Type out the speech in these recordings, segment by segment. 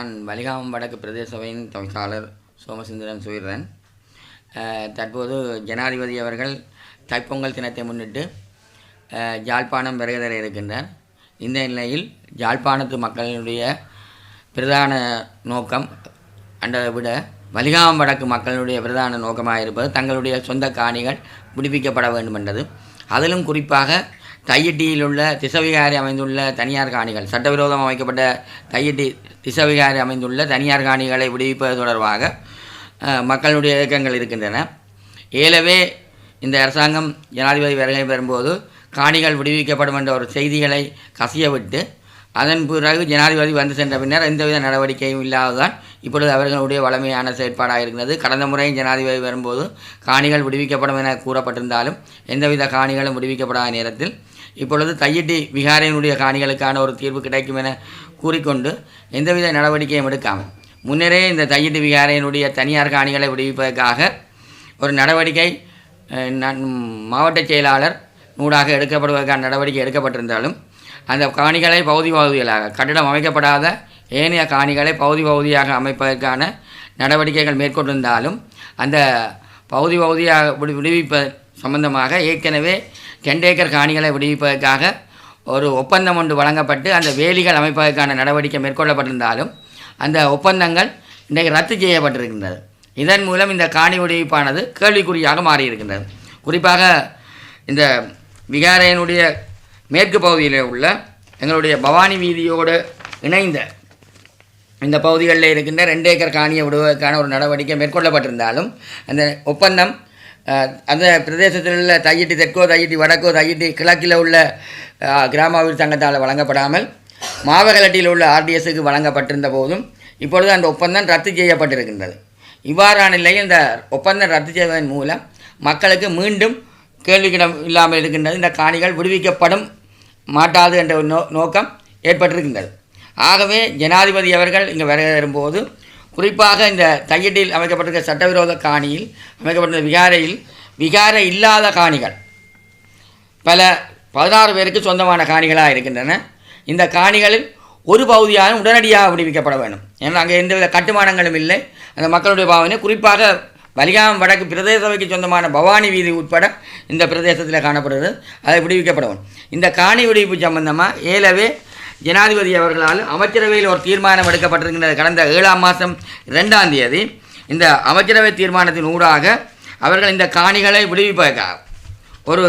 நான் வலிகாமம் வடக்கு பிரதேச சபையின் தவிசாளர் சோமசுந்தரன் சுயிரன் தற்போது ஜனாதிபதி அவர்கள் தைப்பொங்கல் தினத்தை முன்னிட்டு ஜாழ்ப்பாணம் விரைதர இருக்கின்றார். இந்த நிலையில் ஜாழ்ப்பாணத்து மக்களினுடைய பிரதான நோக்கம் அன்றதை விட வலிகாமம் வடக்கு மக்களுடைய பிரதான நோக்கமாக இருப்பது தங்களுடைய சொந்த காணிகள் விடுவிக்கப்பட வேண்டும் என்றது. அதிலும் குறிப்பாக தையட்டியில் உள்ள திசவிகாரி அமைந்துள்ள தனியார் காணிகள் சட்டவிரோதம் அமைக்கப்பட்ட தையட்டி திசவிகாரி அமைந்துள்ள தனியார் காணிகளை விடுவிப்பது தொடர்பாக மக்களுடைய இயக்கங்கள் இருக்கின்றன. ஏலவே இந்த அரசாங்கம் ஜனாதிபதி வருகை பெறும்போது காணிகள் விடுவிக்கப்படும் என்ற ஒரு செய்திகளை கசியவிட்டு அதன் பிறகு ஜனாதிபதி வந்து சென்ற பின்னர் எந்தவித நடவடிக்கையும் இல்லாததால் இப்பொழுது அவர்களுடைய வளமையான செயற்பாடாக இருக்கிறது கடந்த முறையும் ஜனாதிபதி வரும்போது காணிகள் விடுவிக்கப்படும் என கூறப்பட்டிருந்தாலும் எந்தவித காணிகளும் விடுவிக்கப்படாத நேரத்தில் இப்பொழுது தையிட்டி விகாரையினுடைய காணிகளுக்கான ஒரு தீர்வு கிடைக்கும் என கூறிக்கொண்டு எந்தவித நடவடிக்கையும் எடுக்காமல் முன்னரே இந்த தையிட்டி விகாரையினுடைய தனியார் காணிகளை விடுவிப்பதற்காக ஒரு நடவடிக்கை மாவட்ட செயலாளர் நூடாக எடுக்கப்படுவதற்கான நடவடிக்கை எடுக்கப்பட்டிருந்தாலும் அந்த காணிகளை பகுதி பகுதிகளாக கட்டிடம் அமைக்கப்படாத ஏனைய காணிகளை பகுதி பகுதியாக அமைப்பதற்கான நடவடிக்கைகள் மேற்கொண்டிருந்தாலும் அந்த பகுதி பகுதியாக விடு விடுவிப்ப சம்பந்தமாக ஏற்கனவே ரெண்டு ஏக்கர் காணிகளை விடுவிப்பதற்காக ஒரு ஒப்பந்தம் ஒன்று வழங்கப்பட்டு அந்த வேலிகள் அமைப்பதற்கான நடவடிக்கை மேற்கொள்ளப்பட்டிருந்தாலும் அந்த ஒப்பந்தங்கள் இன்றைக்கு ரத்து செய்யப்பட்டிருக்கின்றது. இதன் மூலம் இந்த காணி விடுவிப்பானது கேள்விக்குறியாக மாறியிருக்கின்றது. குறிப்பாக இந்த விகாரையினுடைய மேற்கு பகுதியில் உள்ள எங்களுடைய பவானி வீதியோடு இணைந்த இந்த பகுதிகளில் இருக்கின்ற ரெண்டு ஏக்கர் காணியை விடுவதற்கான ஒரு நடவடிக்கை மேற்கொள்ளப்பட்டிருந்தாலும் அந்த ஒப்பந்தம் அந்த பிரதேசத்தில் உள்ள தையிட்டி தெற்கோ தையிட்டி வடக்கோ தையிட்டி கிழக்கில் உள்ள அஹ், கிராம அபிவிருத்தி சங்கத்தால் வழங்கப்படாமல் மாவகலட்டியில் உள்ள ஆர்டிஎஸுக்கு வழங்கப்பட்டிருந்த போதும் இப்பொழுது அந்த ஒப்பந்தம் ரத்து செய்யப்பட்டிருக்கின்றது. இவ்வாறான நிலையில் இந்த ஒப்பந்தம் ரத்து செய்வதன் மூலம் மக்களுக்கு மீண்டும் கேள்விக்கிடம் இல்லாமல் இருக்கின்றது. இந்த காணிகள் விடுவிக்கப்படும் மாட்டாது என்ற நோ நோக்கம் ஏற்பட்டிருக்கின்றது. ஆகவே ஜனாதிபதி அவர்கள் இங்கே வரும்போது குறிப்பாக இந்த தையட்டில் அமைக்கப்பட்டிருக்க சட்டவிரோத காணியில் அமைக்கப்பட்டிருந்த விகாரையில் விகாரை இல்லாத காணிகள். பல பதினாறு பேருக்கு சொந்தமான காணிகளாக இருக்கின்றன. இந்த காணிகளில் ஒரு பகுதியாக உடனடியாக விடுவிக்கப்பட வேண்டும். ஏன்னா அங்கே எந்தவித கட்டுமானங்களும் இல்லை. அந்த மக்களுடைய பாவனை குறிப்பாக வலிகாமம் வடக்கு பிரதேச சபைக்கு சொந்தமான பவானி வீதி உட்பட இந்த பிரதேசத்தில் காணப்படுகிறது. அதை விடுவிக்கப்படவும் இந்த காணி விடுவிப்பு சம்பந்தமாக ஏலவே ஜனாதிபதி அவர்களால் அமைச்சரவையில் ஒரு தீர்மானம் எடுக்கப்பட்டிருக்கின்றது. கடந்த ஏழாம் மாதம் ரெண்டாம் தேதி இந்த அமைச்சரவை தீர்மானத்தின் ஊடாக அவர்கள் இந்த காணிகளை விடுவிப்பாக ஒரு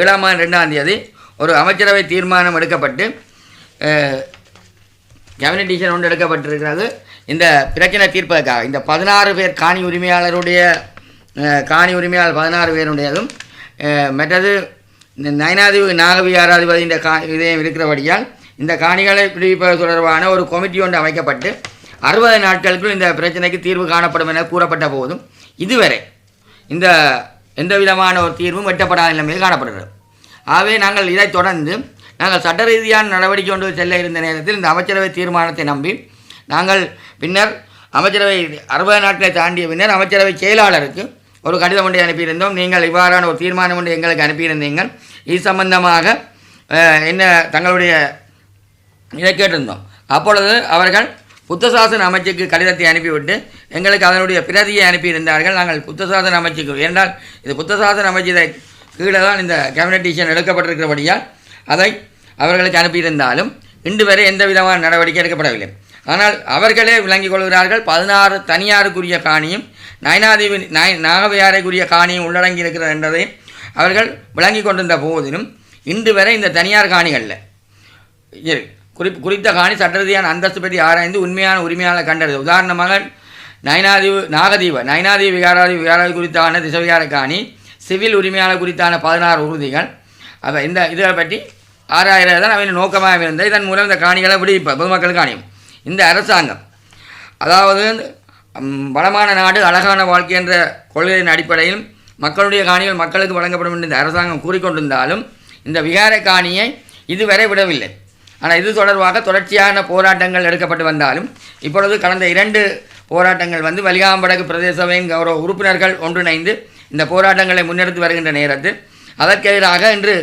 ஏழாம் மாதம் ரெண்டாம் தேதி ஒரு அமைச்சரவை தீர்மானம் எடுக்கப்பட்டு கேபினட் டிசிஷன் ஒன்று எடுக்கப்பட்டிருக்கிறது. இந்த பிரச்சனை தீர்ப்பதற்காக இந்த பதினாறு பேர் காணி உரிமையாளருடைய காணி உரிமையாளர் பதினாறு பேருடையதும் மற்றது இந்த நயனாதிபதி நாகவிகாராதிபதி இந்த கா இதயம் இருக்கிறபடியால் இந்த காணிகளை விடுவிப்பது தொடர்பான ஒரு கமிட்டி ஒன்று அமைக்கப்பட்டு அறுபது நாட்களுக்குள் இந்த பிரச்சனைக்கு தீர்வு காணப்படும் என கூறப்பட்ட போதும் இதுவரை இந்த எந்த விதமான ஒரு தீர்வும் எட்டப்படாத நிலைமையில் காணப்படுகிறது. ஆகவே நாங்கள் இதைத் தொடர்ந்து நாங்கள் சட்ட ரீதியான நடவடிக்கை கொண்டு செல்ல இருந்த நேரத்தில் இந்த அமைச்சரவை தீர்மானத்தை நம்பி நாங்கள் பின்னர் அமைச்சரவை அறுபது நாட்களை தாண்டிய பின்னர் அமைச்சரவை செயலாளருக்கு ஒரு கடிதம் ஒன்றை அனுப்பியிருந்தோம். நீங்கள் இவ்வாறான ஒரு தீர்மானம் ஒன்று எங்களுக்கு அனுப்பியிருந்தீங்கள் இது சம்பந்தமாக என்ன தங்களுடைய இதை கேட்டிருந்தோம். அப்பொழுது அவர்கள் புத்தசாசன அமைச்சுக்கு கடிதத்தை அனுப்பிவிட்டு எங்களுக்கு அதனுடைய பிரதியை அனுப்பியிருந்தார்கள். நாங்கள் புத்தசாசன அமைச்சுக்கு ஏனென்றால் இது புத்தசாசன அமைச்சதை கீழே தான் இந்த கேபினட் டிசிஷன் எடுக்கப்பட்டிருக்கிறபடியால் அதை அவர்களுக்கு அனுப்பியிருந்தாலும் இன்று வரை எந்த விதமான நடவடிக்கை எடுக்கப்படவில்லை. ஆனால் அவர்களே விளங்கிக் கொள்கிறார்கள். பதினாறு தனியாருக்குரிய காணியும் நயனாதேவி நாய் நாகவியாரைக்குரிய காணியும் உள்ளடங்கி இருக்கிறது என்பதை அவர்கள் விளங்கி கொண்டிருந்த போதிலும் இன்று வரை இந்த தனியார் காணிகளில் இரு குறி குறித்த காணி சட்டரீதியான அந்தஸ்து பற்றி ஆராய்ந்து உண்மையான உரிமையாளர் கண்டது உதாரணமாக நயனாதீவு நாகதீவ நயனாதீவு விகாராதி விகாராதி குறித்தான திசவிகார காணி சிவில் உரிமையாளர் குறித்தான பதினாறு உறுதிகள். அப்போ இந்த இதை பற்றி ஆறாயிரம் தான் அவன் நோக்கமாக இருந்தது. இதன் மூலம் இந்த காணிகளை விடுவிப்ப பொதுமக்களுக்கு காணியும். இந்த அரசாங்கம் அதாவது வளமான நாடு அழகான வாழ்க்கை என்ற கொள்கையின் அடிப்படையில் மக்களுடைய காணிகள் மக்களுக்கு வழங்கப்படும் என்று இந்த அரசாங்கம் கூறிக்கொண்டிருந்தாலும் இந்த விகார காணியை இதுவரை விடவில்லை. ஆனால் இது தொடர்பாக தொடர்ச்சியான போராட்டங்கள் எடுக்கப்பட்டு வந்தாலும் இப்பொழுது கடந்த இரண்டு போராட்டங்கள் வந்து வலிகாம்படகு பிரதேச கௌரவ உறுப்பினர்கள் ஒன்றிணைந்து இந்த போராட்டங்களை முன்னெடுத்து வருகின்ற நேரத்தில் அதற்கெதிராக இன்று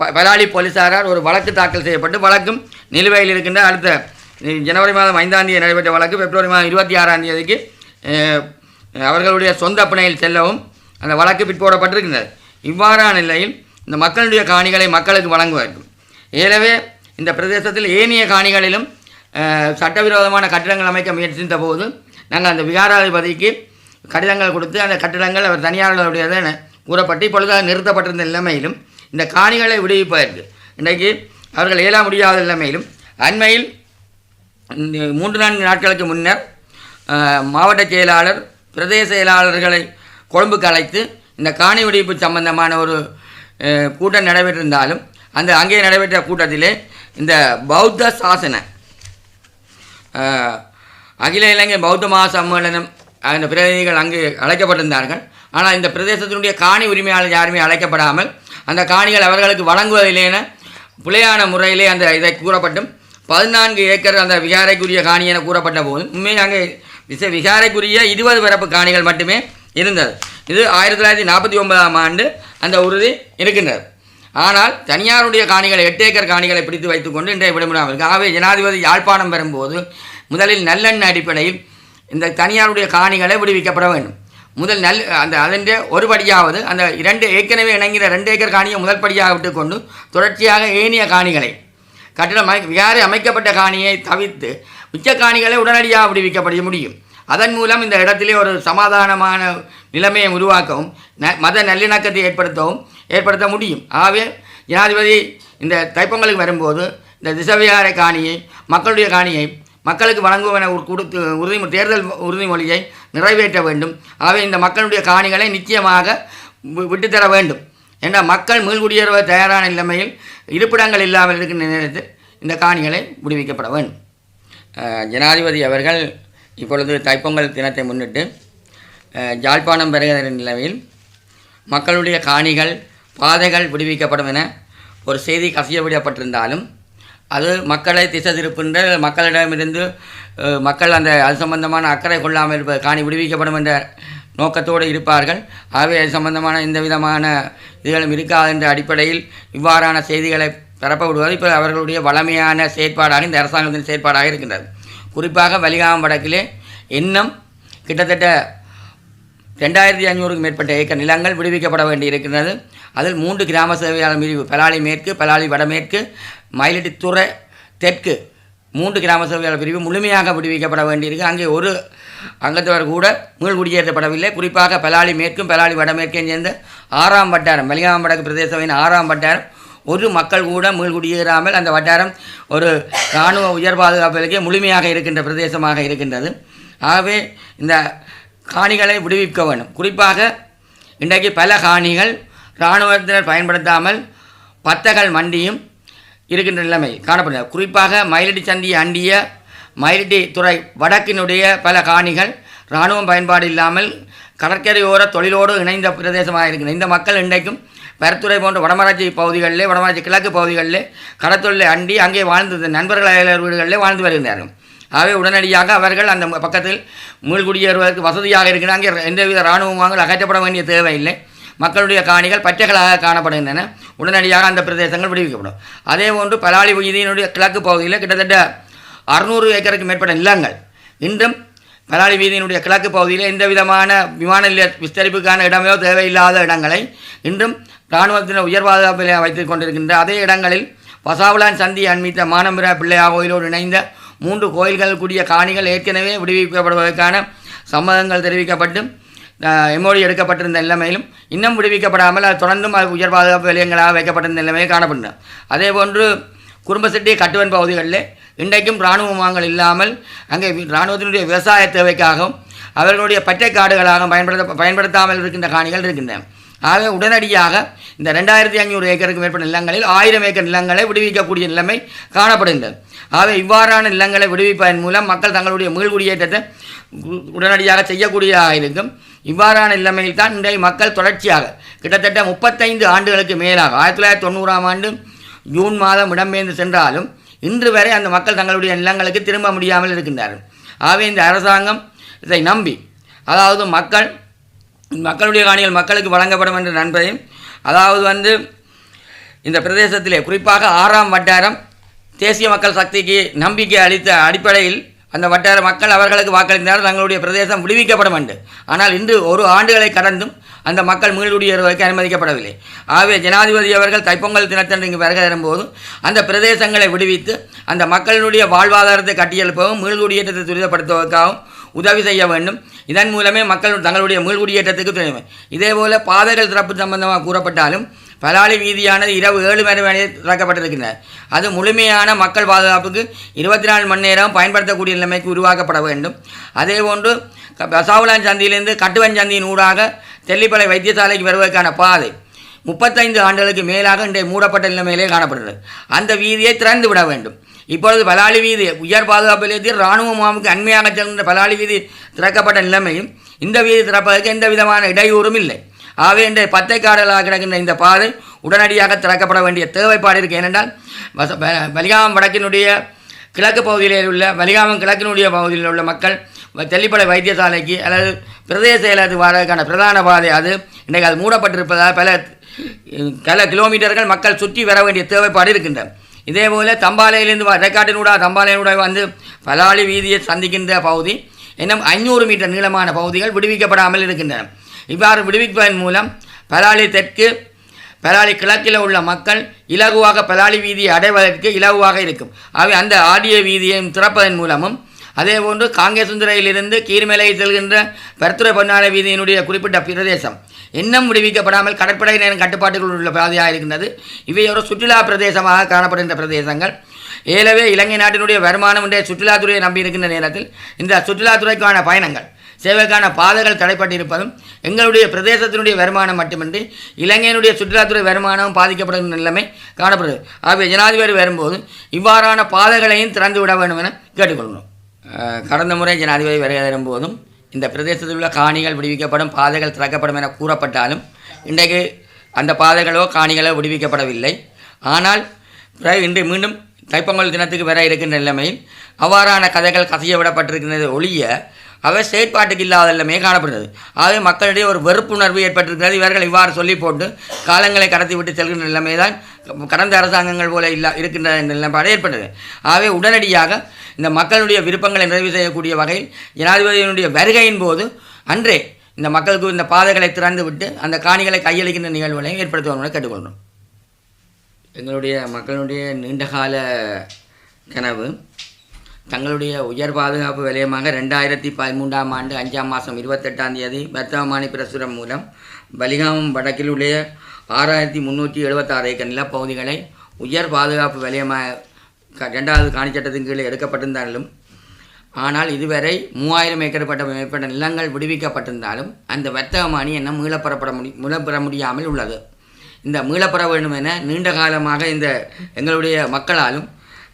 ப பலாலி போலீசாரால் ஒரு வழக்கு தாக்கல் செய்யப்பட்டு வழக்கும் நிலுவையில் இருக்கின்ற அடுத்த ஜனவரி மாதம் ஐந்தாம் தேதி நடைபெற்ற வழக்கு பிப்ரவரி மாதம் இருபத்தி ஆறாம் தேதிக்கு அவர்களுடைய சொந்த பிணையில் செல்லவும் அந்த வழக்கு பிற்போடப்பட்டிருக்கின்றது. இவ்வாறான நிலையில் இந்த மக்களுடைய காணிகளை மக்களுக்கு வழங்குவதற்கு எனவே இந்த பிரதேசத்தில் ஏனைய காணிகளிலும் சட்டவிரோதமான கட்டிடங்கள் அமைக்க முயற்சித்த போது நாங்கள் அந்த விகாராதிபதிக்கு கடிதங்கள் கொடுத்து அந்த கட்டிடங்கள் அவர் தனியார்களுடையது என கூறப்பட்டு இப்பொழுது அது நிறுத்தப்பட்டிருந்த நிலைமையிலும் இந்த காணிகளை விடுவிப்பதற்கு இன்றைக்கு அவர்கள் இயல முடியாத நிலைமையிலும் அண்மையில் மூன்று நான்கு நாட்களுக்கு முன்னர் மாவட்ட செயலாளர் பிரதேச செயலாளர்களை கொழும்புக்கு அழைத்து இந்த காணி விடுவிப்பு சம்பந்தமான ஒரு கூட்டம் நடைபெற்றிருந்தாலும் அந்த அங்கே நடைபெற்ற கூட்டத்திலே இந்த பௌத்த சாசன அகில இலங்கை பௌத்த மகாசம்மேளனம் அந்த பிரதிநிதிகள் அங்கு அழைக்கப்பட்டிருந்தார்கள். ஆனால் இந்த பிரதேசத்தினுடைய காணி உரிமையாளர் யாருமே அழைக்கப்படாமல் அந்த காணிகள் அவர்களுக்கு வழங்குவதில்லைன பிழையான முறையிலே அந்த இதை கூறப்பட்டும். பதினான்கு ஏக்கர் அந்த விகாரைக்குரிய காணி என கூறப்பட்ட போது உண்மையில் அங்கே விச விகாரைக்குரிய இருபது பிறப்பு காணிகள் மட்டுமே இருந்தது. இது ஆயிரத்தி தொள்ளாயிரத்தி நாற்பத்தி ஒன்பதாம் ஆண்டு அந்த உறுதி இருக்கின்றது. ஆனால் தனியாருடைய காணிகளை எட்டு ஏக்கர் காணிகளை பிடித்து வைத்துக்கொண்டு இன்றைய விடுமுறை ஆகவே ஜனாதிபதி யாழ்ப்பாணம் பெறும்போது முதலில் நல்லெண்ண அடிப்படையில் இந்த தனியாருடைய காணிகளை விடுவிக்கப்பட வேண்டும். முதல் நல் அந்த அதன் ஒருபடியாவது அந்த இரண்டு ஏற்கனவே இணங்கிற ரெண்டு ஏக்கர் காணியை முதல் படியாக விட்டுக்கொண்டு தொடர்ச்சியாக ஏனிய காணிகளை கட்டிடம் அமை விகாரை அமைக்கப்பட்ட காணியை தவிர்த்து மிச்ச காணிகளை உடனடியாக விடுவிக்கப்பட முடியும். அதன் மூலம் இந்த இடத்திலே ஒரு சமாதானமான நிலைமையை உருவாக்கவும் ந மத நல்லிணக்கத்தை ஏற்படுத்தவும் ஏற்படுத்த முடியும். ஆகவே ஜனாதிபதி இந்த தைப்பொங்கலுக்கு வரும்போது இந்த திசவிகார காணியை மக்களுடைய காணியை மக்களுக்கு வழங்குவன கொடுத்து உறுதி தேர்தல் உறுதிமொழியை நிறைவேற்ற வேண்டும். ஆகவே இந்த மக்களுடைய காணிகளை நிச்சயமாக விட்டுத்தர வேண்டும். என்ற மக்கள் மீள்குடியேற தயாரான நிலைமையில் இருப்பிடங்கள் இல்லாமல் இருக்கின்ற நேரத்தில் இந்த காணிகளை விடுவிக்கப்பட வேண்டும். ஜனாதிபதி அவர்கள் இப்பொழுது தைப்பொங்கல் தினத்தை முன்னிட்டு ஜாழ்ப்பாணம் பெறுகிற நிலையில் மக்களுடைய காணிகள் பாதைகள் விடுவிக்கப்படும் என ஒரு செய்தி கசியவிடப்பட்டிருந்தாலும் அது மக்களை திசை திருப்புன்ற மக்களிடமிருந்து மக்கள் அந்த அது சம்பந்தமான அக்கறை கொள்ளாமல் இருப்ப காணி விடுவிக்கப்படும் என்ற நோக்கத்தோடு இருப்பார்கள். ஆகவே அது சம்பந்தமான எந்த விதமான இதுகளும் இருக்காது என்ற அடிப்படையில் இவ்வாறான செய்திகளை பரப்ப விடுவது இப்போ அவர்களுடைய வளமையான செயற்பாடாக இந்த அரசாங்கத்தின் செயற்பாடாக இருக்கின்றது. குறிப்பாக வலிகாமம் வடக்கிலே இன்னும் கிட்டத்தட்ட ரெண்டாயிரத்தி ஐநூறுக்கும் மேற்பட்ட ஏக்கர் நிலங்கள் விடுவிக்கப்பட வேண்டியிருக்கிறது. அதில் மூன்று கிராம சேவையாளர் பிரிவு பலாலி மேற்கு பலாலி வடமேற்கு மயிலடித்துறை தெற்கு மூன்று கிராம சேவையாளர் பிரிவு முழுமையாக விடுவிக்கப்பட வேண்டியிருக்கு. அங்கே ஒரு அங்கத்தவர் கூட மீள்குடியேற்றப்படவில்லை குறிப்பாக பலாலி மேற்கும் பலாலி வடமேற்கும் சேர்ந்த ஆறாம் வட்டாரம் மலிகாம் வடக்கு பிரதேசவின் ஆறாம் வட்டாரம். ஒரு மக்கள் கூட மீள்குடியேறாமல் அந்த வட்டாரம் ஒரு இராணுவ உயர் பாதுகாப்பிற்கே முழுமையாக இருக்கின்ற பிரதேசமாக இருக்கின்றது. ஆகவே இந்த காணிகளை விடுவிக்க வேண்டும். குறிப்பாக இன்றைக்கு பல காணிகள் இராணுவத்தினர் பயன்படுத்தாமல் பத்தகள் மண்டியும் இருக்கின்ற நிலைமை காணப்படுகிறது. குறிப்பாக மயிலடி சந்தி அண்டிய மயிலடி துறை வடக்கினுடைய பல காணிகள் இராணுவம் பயன்பாடு இல்லாமல் கடற்கரையோர தொழிலோடு இணைந்த பிரதேசமாக இருக்கின்றன. இந்த மக்கள் இன்றைக்கும் பரத்துறை போன்ற வடமராட்சி பகுதிகளிலே வடமராட்சி கிழக்கு பகுதிகளிலே கடத்தொழிலை அண்டி அங்கே வாழ்ந்து நண்பர்கள் வீடுகளிலே வாழ்ந்து வருகின்றார்கள். ஆகவே உடனடியாக அவர்கள் அந்த பக்கத்தில் மீள்குடியேறுவதற்கு வசதியாக இருக்கிறாங்க. எந்தவித எந்தவித இராணுவமாக அகற்றப்பட வேண்டிய தேவையில்லை. மக்களுடைய காணிகள் பச்சைகளாக காணப்படுகின்றன. உடனடியாக அந்த பிரதேசங்கள் விடுவிக்கப்படும். அதே போன்று பலாளி வீதியினுடைய கிழக்கு பகுதியில் கிட்டத்தட்ட அறுநூறு ஏக்கருக்கு மேற்பட்ட நிலங்கள். இன்றும் பலாளி வீதியினுடைய கிழக்கு பகுதியில் எந்த விதமான விமான நிலைய விஸ்தரிப்புக்கான இடமோ தேவையில்லாத இடங்களை இன்றும் இராணுவத்தினர் உயர் பாதுகாப்பில் வைத்துக் கொண்டிருக்கின்ற அதே இடங்களில் பசாவுலான் சந்தி அண்மித்த மானம்பிரா பிள்ளையார் கோயிலோடு இணைந்த மூன்று கோயில்கள் கூடிய காணிகள் ஏற்கனவே விடுவிக்கப்படுவதற்கான சம்மதங்கள் தெரிவிக்கப்பட்டு எம்ஓடி எடுக்கப்பட்டிருந்த நிலைமையிலும் இன்னும் விடுவிக்கப்படாமல் அது தொடர்ந்தும் அது உயர் பாதுகாப்பு நிலையங்களாக வைக்கப்பட்டிருந்த நிலைமையை காணப்படுகிறது அதேபோன்று குடும்பசிட்டி கட்டுவன் பகுதிகளில் இன்றைக்கும் இராணுவ முகாம்கள் இல்லாமல் அங்கே இராணுவத்தினுடைய விவசாய தேவைக்காகவும் அவர்களுடைய பச்சை காடுகளாக பயன்படுத்த பயன்படுத்தாமல் இருக்கின்ற காணிகள் இருக்கின்றன. ஆக உடனடியாக இந்த ரெண்டாயிரத்தி ஐநூறு ஏக்கருக்கு மேற்பட்ட நிலங்களில் ஆயிரம் ஏக்கர் நிலங்களை விடுவிக்கக்கூடிய நிலைமை காணப்படுகின்றது. ஆக இவ்வாறான நிலங்களை விடுவிப்பதன் மூலம் மக்கள் தங்களுடைய மீள்குடியேற்றத்தை உடனடியாக செய்யக்கூடியதாக இருக்கும். இவ்வாறான நிலைமையில் தான் இன்றைய மக்கள் தொடர்ச்சியாக கிட்டத்தட்ட முப்பத்தைந்து ஆண்டுகளுக்கு மேலாக ஆயிரத்தி தொள்ளாயிரத்தி தொண்ணூறாம் ஆண்டு ஜூன் மாதம் இடம்பெயர்ந்து சென்றாலும் இன்று வரை அந்த மக்கள் தங்களுடைய நிலங்களுக்கு திரும்ப முடியாமல் இருக்கின்றார்கள். ஆகவே இந்த அரசாங்கம் இதை நம்பி அதாவது மக்கள் மக்களுடைய காணிகள் மக்களுக்கு வழங்கப்படும் என்ற நண்பையும் அதாவது வந்து இந்த பிரதேசத்திலே குறிப்பாக ஆறாம் வட்டாரம் தேசிய மக்கள் சக்திக்கு நம்பிக்கை அளித்த அடிப்படையில் அந்த வட்டார மக்கள் அவர்களுக்கு வாக்களித்தால் தங்களுடைய பிரதேசம் விடுவிக்கப்படும் என்று. ஆனால் இன்று ஒரு ஆண்டுகளை கடந்தும் அந்த மக்கள் மீள்குடியேறுவதற்கு அனுமதிக்கப்படவில்லை. ஆகவே ஜனாதிபதி அவர்கள் தைப்பொங்கல் தினத்தன்று இங்கு வருகை தரும்போது அந்த பிரதேசங்களை விடுவித்து அந்த மக்களினுடைய வாழ்வாதாரத்தை கட்டியெழுப்பவும் மீள்குடியேற்றத்தை துரிதப்படுத்துவதற்காகவும் உதவி செய்ய வேண்டும். இதன் மூலமே மக்கள் தங்களுடைய மீள்குடியேற்றத்துக்கு துணை இதேபோல பாதைகள் திறப்பு சம்பந்தமாக கூறப்பட்டாலும் பலாலி வீதியானது இரவு ஏழு மணி வரை திறக்கப்பட்டிருக்கின்றன. அது முழுமையான மக்கள் பாதுகாப்புக்கு இருபத்தி நாலு மணி நேரம் பயன்படுத்தக்கூடிய நிலைமைக்கு உருவாக்கப்பட வேண்டும். அதேபோன்று பசாவுலான் சந்தியிலிருந்து கட்டுவன் சந்தியின் ஊடாக தெல்லிப்பளை வைத்தியசாலைக்கு வருவதற்கான பாதை முப்பத்தைந்து ஆண்டுகளுக்கு மேலாக இன்றைய மூடப்பட்ட நிலைமையிலே காணப்படுகிறது. அந்த வீதியை திறந்து விட வேண்டும். இப்பொழுது பலாலி வீதி உயர் பாதுகாப்பு நிலையத்தில் இராணுவ முகாமுக்கு அண்மையாக சென்ற பலாலி வீதி திறக்கப்பட்ட நிலைமையும் இந்த வீதி திறப்பதற்கு எந்த விதமான இடையூறும் இல்லை. ஆகவே இந்த பத்தைக்காடலாக கிடக்கின்ற இந்த பாதை உடனடியாக திறக்கப்பட வேண்டிய தேவைப்பாடு இருக்குது ஏனென்றால் வச வலிகாமம் வடக்கினுடைய கிழக்கு பகுதியில் உள்ள வலிகாமம் கிழக்கினுடைய பகுதியில் உள்ள மக்கள் வ- வைத்தியசாலைக்கு அல்லது பிரதேச செயலகத்துக்கு வரதுக்கான பிரதான பாதை அது. இன்றைக்கு அது மூடப்பட்டிருப்பதால் பல பல கிலோமீட்டர்கள் மக்கள் சுற்றி வர வேண்டிய தேவைப்பாடு இருக்கின்றன இதேபோல் தம்பாலையிலிருந்து வ- ரெக்கார்டினூடா வந்து பலாளி வீதியை சந்திக்கின்ற பகுதி இன்னும் ஐநூறு மீட்டர் நீளமான பகுதிகள் விடுவிக்கப்படாமல் இருக்கின்றன. இவ்வாறு விடுவிப்பதன் மூலம் பலாளி தெற்கு பலாளி கிழக்கில் உள்ள மக்கள் இலகுவாக பலாலி வீதியை அடைவதற்கு இலகுவாக இருக்கும். ஆகவே அந்த ஆடிய வீதியையும் திறப்பதன் மூலமும் அதேபோன்று காங்கேசுந்தரையிலிருந்து கீர்மேலையை செல்கின்ற பர்த்துரை பொன்னாலை வீதியினுடைய குறிப்பிட்ட பிரதேசம் இன்னும் விடுவிக்கப்படாமல் கடற்படையினரின் கட்டுப்பாட்டுக்குள் உள்ள பாதையாக இருக்கின்றது. இவை ஒரு சுற்றுலா பிரதேசமாக காணப்படுகின்ற பிரதேசங்கள். ஏலவே இலங்கை நாட்டினுடைய வருமானம் ஒன்றே சுற்றுலாத்துறையை நம்பியிருக்கின்ற நேரத்தில் இந்த சுற்றுலாத்துறைக்கான பயணங்கள் சேவைக்கான பாதைகள் தடைப்பட்டிருப்பதும் எங்களுடைய பிரதேசத்தினுடைய வருமானம் மட்டுமின்றி இலங்கையினுடைய சுற்றுலாத்துறை வருமானம் பாதிக்கப்படும் நிலைமை காணப்படுகிறது. ஆகவே ஜனாதிபதி வரும்போது இவ்வாறான பாதைகளையும் திறந்து விட வேண்டும் என கேட்டுக்கொள்கிறோம். கடந்த முறை ஜனாதிபதி வருகை வரும்போதும் இந்த பிரதேசத்தில் உள்ள காணிகள் விடுவிக்கப்படும் பாதைகள் திறக்கப்படும் என கூறப்பட்டாலும் இன்றைக்கு அந்த பாதைகளோ காணிகளோ விடுவிக்கப்படவில்லை. ஆனால் இன்று மீண்டும் தைப்பொங்கல் தினத்துக்கு வர இருக்கின்ற நிலைமையில் அவ்வாறான கதைகள் கசிய விடப்பட்டிருக்கின்றது ஒழிய அவை செயற்பாட்டுக்கு இல்லாத நிலைமையே காணப்படுகிறது. ஆகவே மக்களிடையே ஒரு வெறுப்புணர்வு ஏற்பட்டிருக்கிறது. இவர்கள் இவ்வாறு சொல்லி போட்டு காலங்களை கடத்தி விட்டு செல்கின்ற நிலைமை தான் கடந்த அரசாங்கங்கள் போல இல்லா இருக்கின்ற நிலைப்பாடு ஏற்பட்டது. ஆகவே உடனடியாக இந்த மக்களுடைய விருப்பங்களை நிறைவு செய்யக்கூடிய வகையில் ஜனாதிபதியினுடைய வருகையின் போது அன்றே இந்த மக்களுக்கு இந்த பாதைகளை திறந்து விட்டு அந்த காணிகளை கையளிக்கின்ற நிகழ்வுகளை ஏற்படுத்துவோம் கேட்டுக்கொள்கிறோம். எங்களுடைய மக்களுடைய நீண்டகால கனவு தங்களுடைய உயர் பாதுகாப்பு விலையமாக ரெண்டாயிரத்தி பதிமூன்றாம் ஆண்டு அஞ்சாம் மாதம் இருபத்தெட்டாம் தேதி வர்த்தமானி பிரசுரம் மூலம் பலிகாமம் வடக்கில் உள்ள ஆறாயிரத்தி முந்நூற்றி எழுபத்தாறு ஏக்கர் நிலப்பகுதிகளை உயர் பாதுகாப்பு விலையமாக க- ரெண்டாவது காணிச்சட்டத்தின் கீழே எடுக்கப்பட்டிருந்தாலும் ஆனால் இதுவரை மூவாயிரம் ஏக்கர் பட்ட மேற்பட்ட நிலங்கள் விடுவிக்கப்பட்டிருந்தாலும் அந்த வர்த்தகமானி என்ன மீளப்பெறப்பட முடி மீளப்பெற முடியாமல் உள்ளது. இந்த மீளப்பெற வேண்டும் என நீண்ட காலமாக இந்த எங்களுடைய மக்களாலும்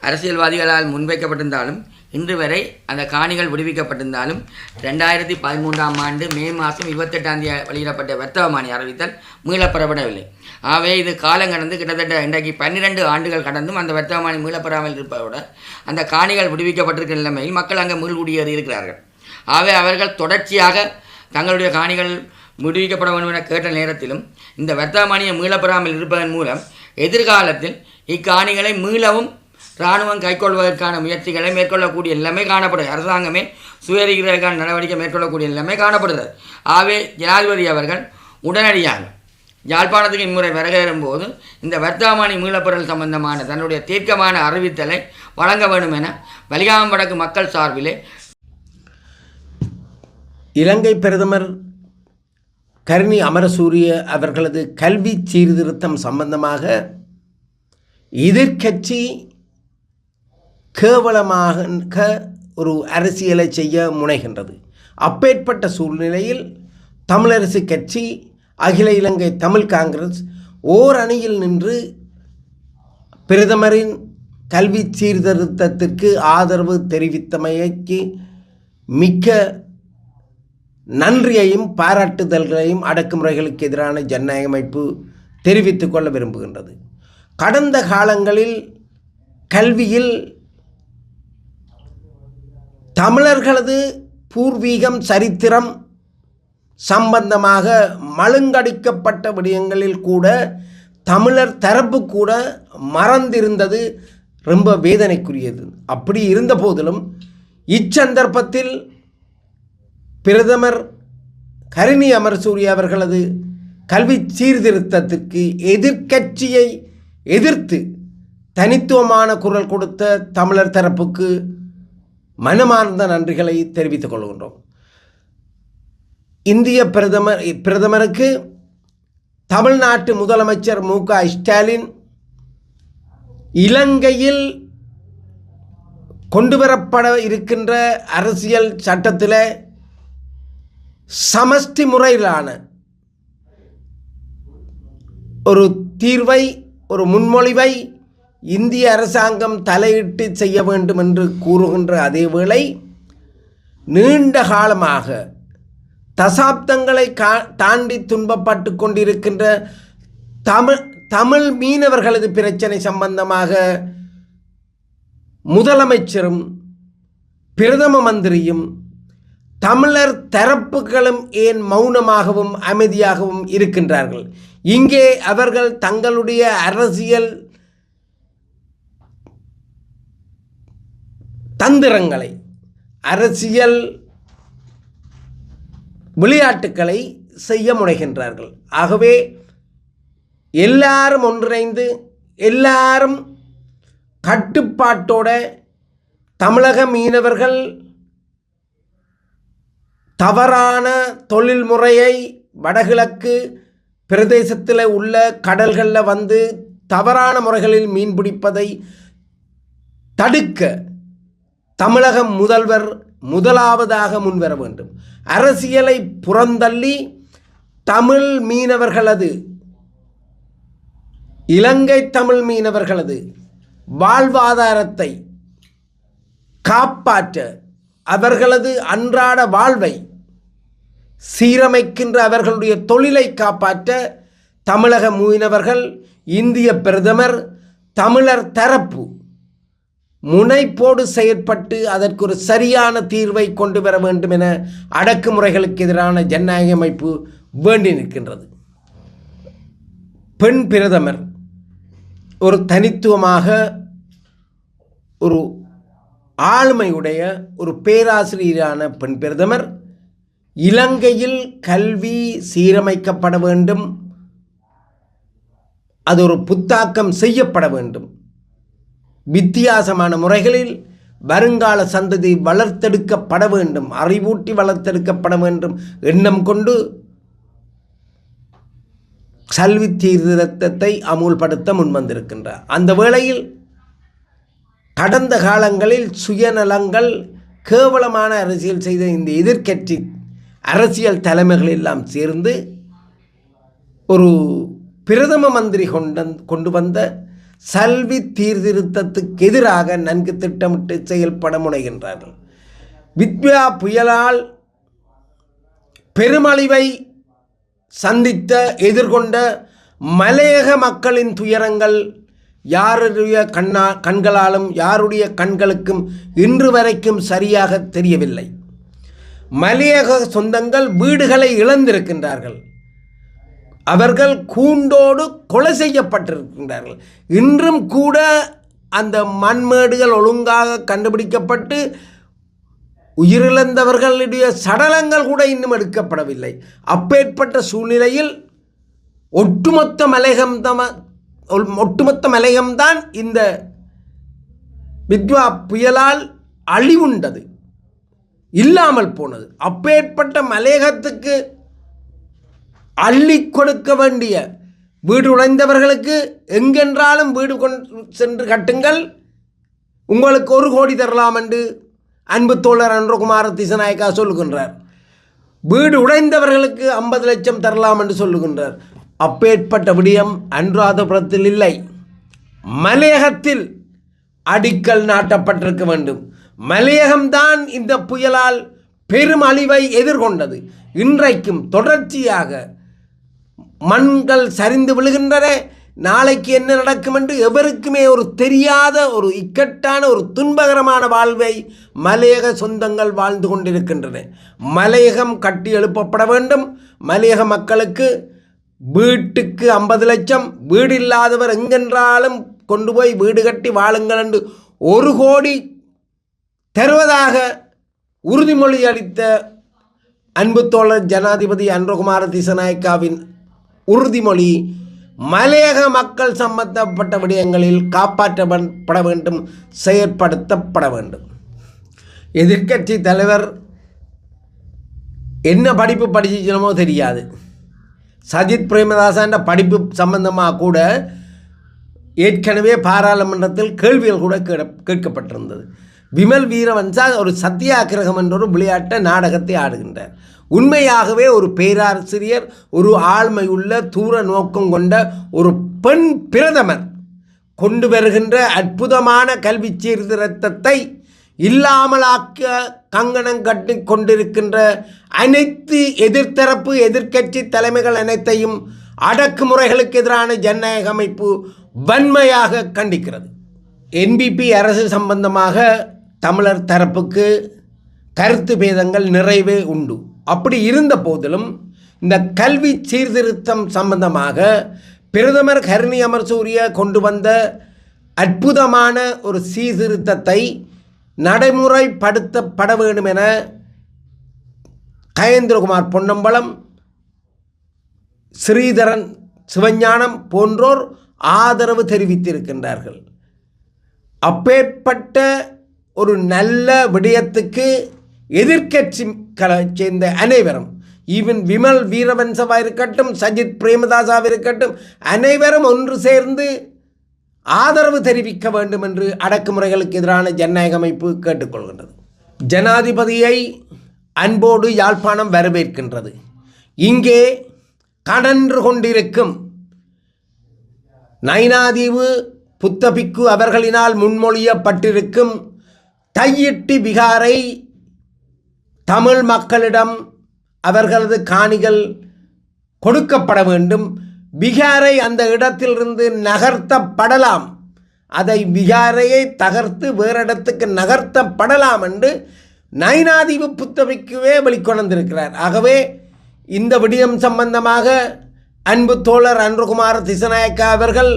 அரசியல்வாதிகளால் முன்வைக்கப்பட்டிருந்தாலும் இன்று வரை அந்த காணிகள் விடுவிக்கப்பட்டிருந்தாலும் ரெண்டாயிரத்தி பதிமூன்றாம் ஆண்டு மே மாதம் இருபத்தெட்டாம் தேதி வெளியிடப்பட்ட வர்த்தகமானி அறிவித்தல் மீளப்பெறப்படவில்லை. ஆகவே இது காலம் கடந்து கிட்டத்தட்ட இன்றைக்கு பன்னிரெண்டு ஆண்டுகள் கடந்தும் அந்த வர்த்தகமானி மீளப்பெறாமல் இருப்பதோட அந்த காணிகள் விடுவிக்கப்பட்டிருக்கிற நிலைமையில் மக்கள் அங்கே மீள்குடியேறி இருக்கிறார்கள். ஆகவே அவர்கள் தொடர்ச்சியாக தங்களுடைய காணிகள் விடுவிக்கப்பட வேண்டும் என கேட்ட நேரத்திலும் இந்த வர்த்தகமானியை மீளப்பெறாமல் இருப்பதன் மூலம் எதிர்காலத்தில் இக்காணிகளை மீளவும் இராணுவம் கைக்கொள்வதற்கான முயற்சிகளை மேற்கொள்ளக்கூடிய நிலைமை காணப்படுது. அரசாங்கமே சுயரிக்கிறதுக்கான நடவடிக்கை மேற்கொள்ளக்கூடிய நிலைமை காணப்படுகிறது ஆகவே ஜனாதிபதி அவர்கள் உடனடியாக யாழ்ப்பாணத்துக்கு இம்முறை வரவேறும் போது இந்த வர்த்தகமானி மீளப்பொருள் சம்பந்தமான தன்னுடைய தீர்க்கமான அறிவித்தலை வழங்க வேண்டும் என வலிகாமம் வடக்கு மக்கள் சார்பிலே இலங்கை பிரதமர் கருணி அமரசூரிய அவர்களது கல்வி சீர்திருத்தம் சம்பந்தமாக எதிர்க்கட்சி கேவலமாக ஒரு அரசியலை செய்ய முனைகின்றது. அப்பேற்பட்ட சூழ்நிலையில் தமிழரசு கட்சி அகில இலங்கை தமிழ் காங்கிரஸ் ஓர் அணியில் நின்று பிரதமரின் கல்வி சீர்திருத்தத்திற்கு ஆதரவு தெரிவித்தமைக்கு மிக்க நன்றியையும் பாராட்டுதல்களையும் அடக்குமுறைகளுக்கு எதிரான ஜனநாயக அமைப்பு தெரிவித்துக் கொள்ள விரும்புகின்றது. கடந்த காலங்களில் கல்வியில் தமிழர்களது பூர்வீகம் சரித்திரம் சம்பந்தமாக மழுங்கடிக்கப்பட்ட விடயங்களில் கூட தமிழர் தரப்பு கூட மறந்திருந்தது ரொம்ப வேதனைக்குரியது. அப்படி இருந்த போதிலும் இச்சந்தர்ப்பத்தில் பிரதமர் கருணி அமரசூரி அவர்களது கல்வி சீர்திருத்தத்திற்கு எதிர்க்கட்சியை எதிர்த்து தனித்துவமான குரல் கொடுத்த தமிழர் தரப்புக்கு மனமார்ந்த நன்றிகளை தெரிவித்துக் கொள்கின்றோம். இந்திய பிரதமர் பிரதமருக்கு தமிழ்நாட்டு முதலமைச்சர் மு க ஸ்டாலின் இலங்கையில் கொண்டுவரப்பட இருக்கின்ற அரசியல் சட்டத்தில் சமஷ்டி முறையிலான ஒரு தீர்வை ஒரு முன்மொழிவை இந்திய அரசாங்கம் தலையிட்டு செய்ய வேண்டும் என்று கூறுகின்ற அதே வேளை நீண்ட காலமாக தசாப்தங்களை கா தாண்டி துன்பப்பட்டு கொண்டிருக்கின்ற தமிழ் தமிழ் மீனவர்களது பிரச்சனை சம்பந்தமாக முதலமைச்சரும் பிரதம மந்திரியும் தமிழர் தரப்புகளும் ஏன் மௌனமாகவும் அமைதியாகவும் இருக்கின்றார்கள்? இங்கே அவர்கள் தங்களுடைய அரசியல் தந்திரங்களை அரசியல் விளையாட்டுக்களை செய்ய முனைகின்றார்கள். ஆகவே எல்லாரும் ஒன்றிணைந்து எல்லாரும் கட்டுப்பாட்டோட தமிழக மீனவர்கள் தவறான தொழில் முறையை வடகிழக்கு பிரதேசத்தில் உள்ள கடல்களில் வந்து தவறான முறைகளில் மீன் பிடிப்பதை தடுக்க தமிழக முதல்வர் முதலாவதாக முன்வர வேண்டும். அரசியலை புறந்தள்ளி தமிழ் மீனவர்களது இலங்கை தமிழ் மீனவர்களது வாழ்வாதாரத்தை காப்பாற்ற அவர்களது அன்றாட வாழ்வை சீரமைக்கின்ற அவர்களுடைய தொழிலை காப்பாற்ற தமிழக மீனவர்கள் இந்திய பிரதமர் தமிழர் தரப்பு முனைப்போடு செயற்பட்டு அதற்கு ஒரு சரியான தீர்வை கொண்டு வர வேண்டும் என அடக்குமுறைகளுக்கு எதிரான ஜனநாயக அமைப்பு வேண்டி நிற்கின்றது. பெண் பிரதமர் ஒரு தனித்துவமாக ஒரு ஆளுமையுடைய ஒரு பேராசிரியரான பெண் பிரதமர் இலங்கையில் கல்வி சீரமைக்கப்பட வேண்டும். அது ஒரு புத்தாக்கம் செய்யப்பட வேண்டும். வித்தியாசமான முறைகளில் வருங்கால சந்ததி வளர்த்தெடுக்கப்பட வேண்டும் அறிவூட்டி வளர்த்தெடுக்கப்பட வேண்டும் எண்ணம் கொண்டு கல்வி சீர்திருத்தத்தை அமுல்படுத்த முன்வந்திருக்கின்றார். அந்த வேளையில் கடந்த காலங்களில் சுயநலங்கள் கேவலமான அரசியல் செய்த இந்த எதிர்க்கட்சி அரசியல் தலைமைகள் எல்லாம் சேர்ந்து ஒரு பிரதம மந்திரி கொண்ட கொண்டு வந்த சல்வி சீர்திருத்தத்துக்கு எதிராக நன்கு திட்டமிட்டு செயல்பட முனைகின்றார்கள். வித்யா புயலால் பெருமழிவை சந்தித்த எதிர்கொண்ட மலையக மக்களின் துயரங்கள் யாருடைய கண்ணா கண்களாலும் யாருடைய கண்களுக்கும் இன்று வரைக்கும் சரியாக தெரியவில்லை. மலையக சொந்தங்கள் வீடுகளை இழந்திருக்கின்றார்கள். அவர்கள் கூண்டோடு கொலை செய்யப்பட்டிருக்கின்றார்கள். இன்றும் கூட அந்த மண்மேடுகள் ஒழுங்காக கண்டுபிடிக்கப்பட்டு உயிரிழந்தவர்களுடைய சடலங்கள் கூட இன்னும் எடுக்கப்படவில்லை. அப்பேற்பட்ட சூழ்நிலையில் ஒட்டுமொத்த மலையகம் ஒட்டுமொத்த மலையகம்தான் இந்த வித்வா புயலால் அழிவுண்டது. இல்லாமல் போனது. அப்பேற்பட்ட மலையகத்துக்கு அள்ளி கொடுக்க வேண்டிய வீடு உடைந்தவர்களுக்கு எங்கென்றாலும் வீடு கொண்டு சென்று கட்டுங்கள். உங்களுக்கு ஒரு கோடி தரலாம் என்று அன்பு தோழர் அன்றகுமார திசநாயக்கா சொல்லுகின்றார். வீடு உடைந்தவர்களுக்கு ஐம்பது லட்சம் தரலாம் என்று சொல்லுகின்றார். அப்பேற்பட்ட விடயம் அனுராதபுரத்தில் இல்லை. மலையகத்தில் அடிக்கல் நாட்டப்பட்டிருக்க வேண்டும். மலையகம்தான் இந்த புயலால் பெரும் அழிவை எதிர்கொண்டது. இன்றைக்கும் தொடர்ச்சியாக மண்கள் சரிந்து விழுகின்றன. நாளைக்கு என்ன நடக்கும் என்று எவருக்குமே ஒரு தெரியாத ஒரு இக்கட்டான ஒரு துன்பகரமான வாழ்வை மலையக சொந்தங்கள் வாழ்ந்து கொண்டிருக்கின்றன. மலையகம் கட்டி எழுப்பப்பட வேண்டும். மலையக மக்களுக்கு வீட்டுக்கு ஐம்பது லட்சம் வீடு இல்லாதவர் எங்கென்றாலும் கொண்டு போய் வீடு கட்டி வாழுங்கள் என்று ஒரு கோடி தருவதாக உறுதிமொழி அளித்த அன்பு தோழர் ஜனாதிபதி அன்றகுமார திசநாயக்காவின் உறுதிமொழி. மலையக மக்கள் சம்பந்தப்பட்ட விடயங்களில் காப்பாற்றப்பட வேண்டும் செயற்படுத்தப்பட வேண்டும். எதிர்க்கட்சி தலைவர் என்ன படிப்பு படிச்சிச்சனமோ தெரியாது. சஜித் பிரேமதாசன்ற படிப்பு சம்பந்தமாக கூட ஏற்கனவே பாராளுமன்றத்தில் கேள்விகள் கூட கேட்கப்பட்டிருந்தது. விமல் வீரவன்சா ஒரு சத்தியாகிரகம் என்ற ஒரு விளையாட்ட நாடகத்தை ஆடுகின்றார். உண்மையாகவே ஒரு பேராசிரியர் ஒரு ஆழ்மையுள்ள தூர நோக்கம் கொண்ட ஒரு பெண் பிரதமர் கொண்டு வருகின்ற அற்புதமான கல்வி சீர்திருத்தத்தை இல்லாமலாக்க கங்கணம் கட்டி கொண்டிருக்கின்ற அனைத்து எதிர்த்தரப்பு எதிர்க்கட்சி தலைமைகள் அனைத்தையும் அடக்குமுறைகளுக்கு எதிரான ஜனநாயக அமைப்பு வன்மையாக கண்டிக்கிறது. என்பிபி அரசு சம்பந்தமாக தமிழர் தரப்புக்கு கருத்து பேதங்கள் நிறைவே உண்டு. அப்படி இருந்த போதிலும் இந்த கல்வி சீர்திருத்தம் சம்பந்தமாக பிரதமர் ஹரணி அமர்சூரிய கொண்டு வந்த அற்புதமான ஒரு சீர்திருத்தத்தை நடைமுறைப்படுத்தப்பட வேண்டும் என கயேந்திரகுமார் பொன்னம்பலம் ஸ்ரீதரன் சிவஞானம் போன்றோர் ஆதரவு தெரிவித்திருக்கின்றார்கள். அப்பேற்பட்ட ஒரு நல்ல விடயத்துக்கு எதிர்க்கட்சிகளை சேர்ந்த அனைவரும் ஈவன் விமல் வீரவன்சவா இருக்கட்டும் சஜித் பிரேமதாசாவாக இருக்கட்டும் அனைவரும் ஒன்று சேர்ந்து ஆதரவு தெரிவிக்க வேண்டும் என்று அடக்குமுறைகளுக்கு எதிரான ஜனநாயக அமைப்பு கேட்டுக்கொள்கின்றது. ஜனாதிபதியை அன்போடு யாழ்ப்பாணம் வரவேற்கின்றது. இங்கே கடன்று கொண்டிருக்கும் நைனாதீவு புத்தபிக்கு அவர்களினால் முன்மொழியப்பட்டிருக்கும் தையிட்டி விகாரை தமிழ் மக்களிடம் அவர்களது காணிகள் கொடுக்கப்பட வேண்டும். விகாரை அந்த இடத்திலிருந்து நகர்த்தப்படலாம். அதை விகாரையை தகர்த்து வேறு இடத்துக்கு நகர்த்தப்படலாம் என்று நைனாதீவு புத்தவிக்குவே வெளிக்கொணர்ந்திருக்கிறார். ஆகவே இந்த விடயம் சம்பந்தமாக அன்பு தோழர் அன்றுகுமார் திசநாயக்கா அவர்கள்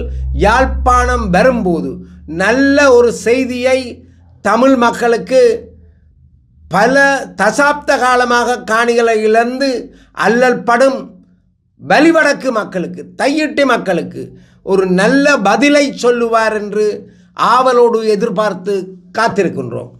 யாழ்ப்பாணம் வரும்போது நல்ல ஒரு செய்தியை தமிழ் மக்களுக்கு பல தசாப்த காலமாக காணிகளை இழந்து அல்லல் படும் வலிவடக்கு மக்களுக்கு தையிட்டு மக்களுக்கு ஒரு நல்ல பதிலை சொல்லுவார் என்று ஆவலோடு எதிர்பார்த்து காத்திருக்கின்றோம்.